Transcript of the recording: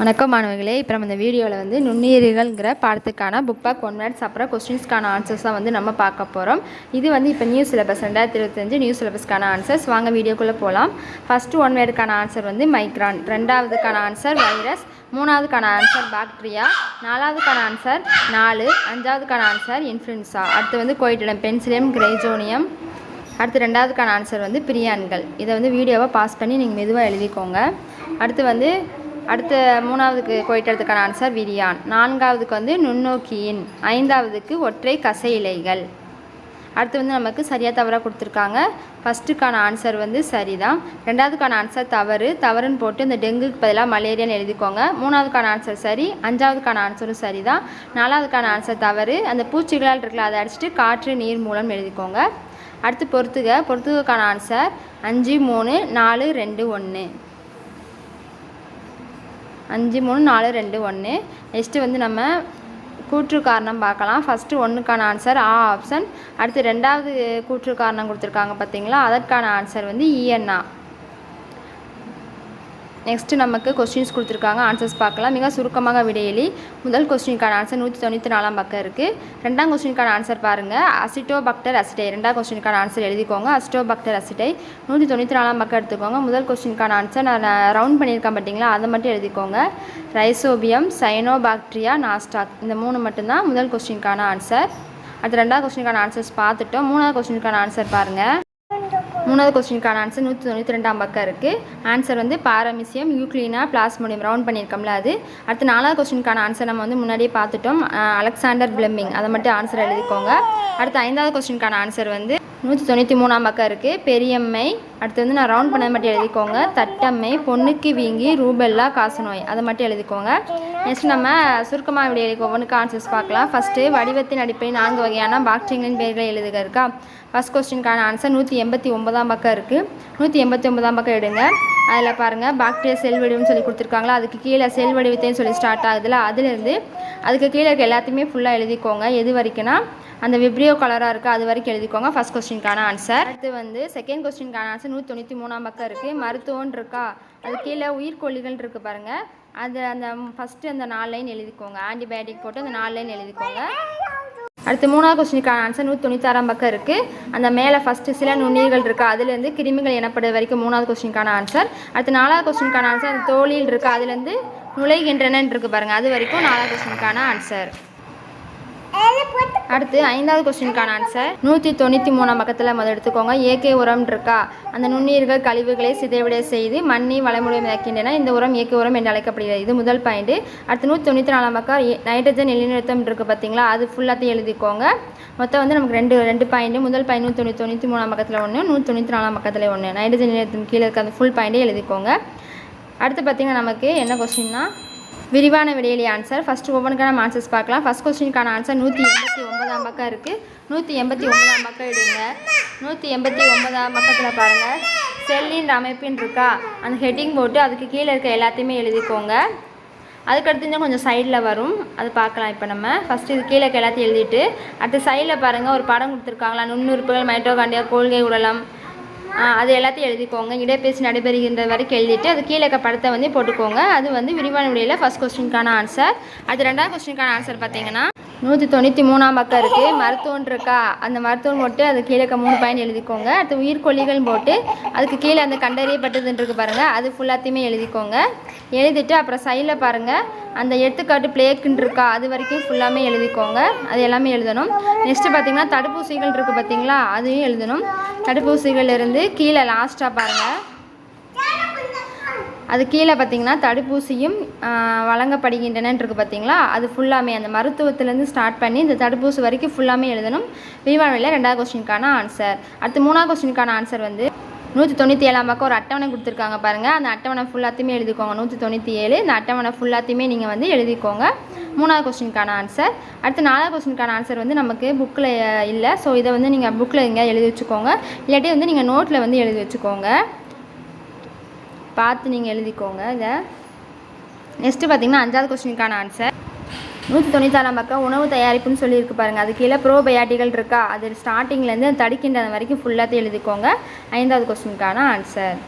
வணக்கம் மாணவர்களே. இப்போ நம்ம இந்த வீடியோவில் வந்து நுண்ணுயிரிகள்ங்கிற பாடத்துக்கான புக் பேக் ஒன் மினிட்ஸ் அப்புறம் கொஸ்டின்ஸ்க்கான ஆன்சர்ஸாக வந்து நம்ம பார்க்க போகிறோம் இது வந்து இப்போ நியூ சிலபஸ் ரெண்டாயிரத்தி இருபத்தஞ்சு நியூ சிலபஸ்க்கான ஆன்சர்ஸ் வாங்க வீடியோக்குள்ளே போகலாம் ஃபஸ்ட்டு ஒன் வேர்டுக்கான ஆன்சர் வந்து மைக்ரான் ரெண்டாவதுக்கான ஆன்சர் வைரஸ் மூணாவதுக்கான ஆன்சர் பாக்டீரியா நாலாவதுக்கான ஆன்சர் நாலு. அஞ்சாவதுக்கான ஆன்சர் இன்ஃப்ளூன்ஸா அடுத்து வந்து கோயிட்டிடம் பென்சிலியம் கிரேஜோனியம் அடுத்து ரெண்டாவதுக்கான ஆன்சர் வந்து பிரியான்கள் இதை வந்து வீடியோவை பாஸ் பண்ணி நீங்கள் மெதுவாக எழுதிக்கோங்க. அடுத்து வந்து அடுத்த மூணாவதுக்கு கோயிட்டத்துக்கான ஆன்சர் விரியான். நான்காவதுக்கு வந்து நுண்ணோக்கியின். ஐந்தாவதுக்கு ஒற்றை கசை இலைகள். அடுத்து வந்து நமக்கு சரியாக தவறாக கொடுத்துருக்காங்க. ஃபஸ்ட்டுக்கான ஆன்சர் வந்து சரிதான். ரெண்டாவதுக்கான ஆன்சர் தவறு. தவறுன்னு போட்டு இந்த டெங்குக்கு பதிலாக மலேரியான்னு எழுதிக்கோங்க. மூணாவதுக்கான ஆன்சர் சரி. அஞ்சாவதுக்கான ஆன்சரும் சரி தான் நாலாவதுக்கான ஆன்சர் தவறு. அந்த பூச்சிகளால் இருக்கல அதை அடிச்சுட்டு காற்று நீர் மூலம் எழுதிக்கோங்க. அடுத்து பொறுத்துக. பொறுத்துக்கான ஆன்சர் அஞ்சு மூணு நாலு ரெண்டு ஒன்று அஞ்சு மூணு நாலு ரெண்டு ஒன்று நெக்ஸ்ட்டு வந்து நம்ம கூற்று காரணம் பார்க்கலாம். ஃபஸ்ட்டு ஒன்றுக்கான ஆன்சர் ஆ ஆப்ஷன் அடுத்து ரெண்டாவது கூற்று காரணம் கொடுத்துருக்காங்க பார்த்தீங்களா? அதற்கான ஆன்சர் வந்து e இஎன்ஆ நெக்ஸ்ட்டு நமக்கு கொஸ்டின்ஸ் கொடுத்துருக்காங்க. ஆன்சர்ஸ் பார்க்கலாம். மிக சுருக்கமாக விடையெளி முதல் கொஸ்டினுக்கான ஆன்சர் நூற்றி தொண்ணூற்றி நாலாம் பக்கம் இருக்குது ரெண்டாம் கொஸ்டினுக்கான ஆன்சர் பாருங்கள் அசிட்டோ பக்டர் அசிட்டை ரெண்டாம் கொஸ்டினுக்கான ஆன்சர் எழுதிக்கோங்க. அசிட்டோ பக்டர் அசிட்டை நூற்றி தொண்ணூற்றி நாலாம் பக்கம் எடுத்துக்கோங்க. முதல் கொஸ்டினுக்கான ஆன்சர் நான் ரவுண்ட் பண்ணியிருக்கேன் பார்த்தீங்களா? அதை மட்டும் எழுதிக்கோங்க. ரைசோபியம் சைனோபாக்டீரியா நாஸ்டாக் இந்த மூணு மட்டும்தான் முதல் கொஸ்டினுக்கான ஆன்சர் அடுத்து ரெண்டாவது கொஸ்டினுக்கான ஆன்சர்ஸ் பார்த்துட்டோம். மூணாவது கொஸ்டினுக்கான ஆன்சர் பாருங்கள் மூணாவது கொஸ்டினுக்கான ஆன்சர் நூற்றி தொண்ணூற்றி ரெண்டாம் பக்கம் இருக்குது ஆன்சர் வந்து பாரமிசியம் யூக்ளீனா பிளாஸ்மோடியம் ரவுண்ட் பண்ணியிருக்கோம்ல அது. அடுத்து நாலாவது கொஸ்டினுக்கான ஆன்சர் நம்ம வந்து முன்னாடியே பார்த்துட்டோம். அலெக்சாண்டர் பிளம்மிங் அதை மட்டும் ஆன்சர் எழுதிக்கோங்க. அடுத்து ஐந்தாவது கொஸ்டினுக்கான ஆன்சர் வந்து நூற்றி தொண்ணூற்றி மூணாம் பக்கம் இருக்குது பெரியம்மை அடுத்து வந்து நான் ரவுண்ட் பண்ணது மட்டும் எழுதிக்கோங்க. தட்டம்மை பொண்ணுக்கு வீங்கி ரூபெல்லா காசநோய் அதை மட்டும் எழுதிக்கோங்க. நெக்ஸ்ட் நம்ம சுருக்கமாக இப்படி எழுதி ஒவ்வொன்றுக்கு ஆன்சர்ஸ் பார்க்கலாம். ஃபஸ்ட்டு வடிவத்தின் அடிப்படையில் நான்கு வகையான பாக்டீரியங்களின் பெயர்களை எழுதுக இருக்கா? ஃபஸ்ட் கொஸ்டினுக்கான ஆன்சர் நூற்றி எண்பத்தி ஒன்பதாம் பக்கம் இருக்குது நூற்றி எண்பத்தி ஒன்பதாம் பக்கம் எடுங்க. அதில் பாருங்கள் பாக்டீரியா செல் வடிவம்னு சொல்லி கொடுத்துருக்காங்களா? அதுக்கு கீழே செல் வடிவத்தையும் சொல்லி ஸ்டார்ட் ஆகுதுல. அதுலேருந்து அதுக்கு கீழே இருக்க எல்லாத்தையுமே ஃபுல்லாக எழுதிக்கோங்க. எது வரைக்கும்னா அந்த விப்ரியோ கலராக இருக்குது அது வரைக்கும் எழுதிக்கோங்க. ஃபஸ்ட் கொஸ்டினுக்கான ஆன்சர் அடுத்து வந்து செகண்ட் கொஸ்டினுக்கான ஆன்சர் நூற்றி தொண்ணூற்றி மூணாம் பக்கம் இருக்குது மருத்துவம்னு இருக்கா? அது கீழே உயிர்கொல்லிகள் இருக்குது பாருங்கள் அது அந்த ஃபஸ்ட்டு அந்த நாலு லைன் எழுதிக்கோங்க. ஆன்டிபயோட்டிக் போட்டு அந்த நாலு லைன் எழுதிக்கோங்க. அடுத்து மூணாவது கொஸ்டினுக்கான ஆன்சர் நூற்றி தொண்ணூத்தாறாம் பக்கம் இருக்குது அந்த மேலே ஃபஸ்ட்டு சில நுண்ணுயிர்கள் இருக்குது அதுலேருந்து கிருமிகள் எனப்படுற வரைக்கும் மூணாவது கொஸ்டினுக்கான ஆன்சர் அடுத்து நாலாவது கொஸ்டினுக்கான ஆன்சர் அந்த தோலில் இருக்குது அதுலேருந்து நுழைகின்றனன் இருக்குது பாருங்கள் அது வரைக்கும் நாலாவது கொஸ்டினுக்கான ஆன்சர் அடுத்து ஐந்தாவது கொஸ்டினுக்கான ஆன்சர் நூற்றி தொண்ணூற்றி மூணாம் பக்கத்தில் முதல் எடுத்துக்கோங்க. இயற்கை உரம் இருக்கா? அந்த நுண்ணுயிர்கள் கழிவுகளை சிதைவிட செய்து மண்ணி வளமுறை மிதக்கின்றன இந்த உரம் இயற்கை உரம் என்று அழைக்கப்படுகிறது. இது முதல் பாயிண்ட் அடுத்து நூற்றி தொண்ணூற்றி நாலாம் பக்கம் நைட்ரஜன் நிலைநிறுத்தம் இருக்குது பார்த்தீங்களா அது ஃபுல்லாத்தையும் எழுதிக்கோங்க. மொத்தம் வந்து நமக்கு ரெண்டு ரெண்டு பாயிண்ட் முதல் பாயிண்ட் நூற்றி தொண்ணூற்றி தொண்ணூற்றி மூணாம் பக்கத்தில் ஒன்று நூற்றி தொண்ணூற்றி நாலாம் பக்கத்தில் ஒன்று நைட்ரஜன் நிலையத்தின் கீழே இருக்க அந்த ஃபுல் பாயிண்டே எழுதிக்கோங்க. அடுத்து பார்த்தீங்கன்னா நமக்கு என்ன கொஸ்டின்னா விரிவான விடையிலே ஆன்சர் ஃபஸ்ட்டு ஒவ்வொன்றுக்கான ஆன்சர்ஸ் பார்க்கலாம். ஃபஸ்ட் கொஸ்டினுக்கான ஆன்சர் நூற்றி எண்பத்தி ஒன்பதாம் பக்கம் இருக்குது நூற்றி எண்பத்தி ஒன்பதாம் பக்கம் எடுங்க. நூற்றி எண்பத்தி ஒன்பதாம் பக்கத்தில் பாருங்கள் செல்லின் அமைப்பின் இருக்கா? அந்த ஹெட்டிங் போட்டு அதுக்கு கீழே இருக்க எல்லாத்தையுமே எழுதிக்கோங்க. அதுக்கடுத்து இன்னும் கொஞ்சம் சைடில் வரும். அது பார்க்கலாம் இப்போ நம்ம. ஃபஸ்ட்டு இது கீழே இருக்க எல்லாத்தையும் எழுதிட்டு அடுத்து சைடில் பாருங்கள் ஒரு படம் கொடுத்துருக்காங்களா? நுண்ணுறுப்புகள் மைட்டோகாண்டியா கொள்கை உடலம். அது எல்லாத்தையும் எழுதிக்கோங்க. இடப்பேசி நடைபெறுகின்ற வரைக்கும் எழுதிட்டு அது கீழே இருக்க படத்தை வந்து போட்டுக்கோங்க. அது வந்து விரிவான உடையில் ஃபஸ்ட் கொஸ்டினுக்கான ஆன்சர் அது ரெண்டாவது கொஸ்டினுக்கான ஆன்சர் பார்த்தீங்கன்னா நூற்றி தொண்ணூற்றி மூணாம் பக்கம் இருக்குது மருத்துவம் இருக்கா? அந்த மருத்துவம் போட்டு அது கீழே மூணு பாயிண்ட் எழுதிக்கோங்க. அடுத்து உயிர்கொல்லிகள் போட்டு அதுக்கு கீழே அந்த கண்டறியப்பட்டுதுன்னுருக்கு பாருங்கள் அது ஃபுல்லாத்தையுமே எழுதிக்கோங்க. எழுதிட்டு அப்புறம் சைடில் பாருங்கள் அந்த எடுத்துக்காட்டு பிளேக்குன்னு இருக்கா? அது வரைக்கும் ஃபுல்லாமே எழுதிக்கோங்க. அது எல்லாமே எழுதணும். நெக்ஸ்ட்டு பார்த்தீங்கன்னா தடுப்பூசிகள் இருக்குது பார்த்தீங்களா? அதையும் எழுதணும். தடுப்பூசிகள் இருந்து கீழே லாஸ்ட்டாக பாருங்கள் அது கீழே பார்த்தீங்கன்னா தடுப்பூசியும் ஆஹ், வழங்கப்படுகின்றனன்னு இருக்குது பார்த்தீங்களா? அது ஃபுல்லாமே அந்த மருத்துவத்திலேருந்து ஸ்டார்ட் பண்ணி இந்த தடுப்பூசி வரைக்கும் ஃபுல்லாமே எழுதணும். விரிவானவில் ரெண்டாவது கொஸ்டினுக்கான ஆன்சர் அடுத்து மூணாவது கொஸ்டினுக்கான ஆன்சர் வந்து நூற்றி தொண்ணூற்றி ஏழாம் பக்கம் ஒரு அட்டவணை கொடுத்துருக்காங்க பாருங்கள் அந்த அட்டவணை ஃபுல்லாத்தையுமே எழுதிக்கோங்க. நூற்றி தொண்ணூற்றி ஏழு. இந்த அட்டவணை ஃபுல்லாத்தையுமே நீங்கள் வந்து எழுதிக்கோங்க. மூணாவது கொஸ்டினுக்கான ஆன்சர் அடுத்து நாலாவது கொஸ்டினுக்கான ஆன்சர் வந்து நமக்கு புக்கில் இல்லை. ஸோ இதை வந்து நீங்கள் புக்கில் எங்கேயா எழுதி வச்சுக்கோங்க. இல்லாட்டி வந்து நீங்கள் நோட்டில் வந்து எழுதி வச்சுக்கோங்க. பார்த்து நீங்கள் எழுதிக்கோங்க. இதை நெக்ஸ்ட்டு பார்த்தீங்கன்னா அஞ்சாவது கொஸ்டினுக்கான ஆன்சர் நூற்றி தொண்ணூத்தாறாம் பக்கம் உணவு தயாரிப்புன்னு சொல்லியிருக்கு பாருங்கள் அது கீழே ப்ரோபயாட்டிகள் இருக்கா? அது ஸ்டார்டிங்லேருந்து தடிக்கின்ற வரைக்கும் ஃபுல்லாத்தையும் எழுதிக்கோங்க. ஐந்தாவது கொஸ்டினுக்கான ஆன்சர்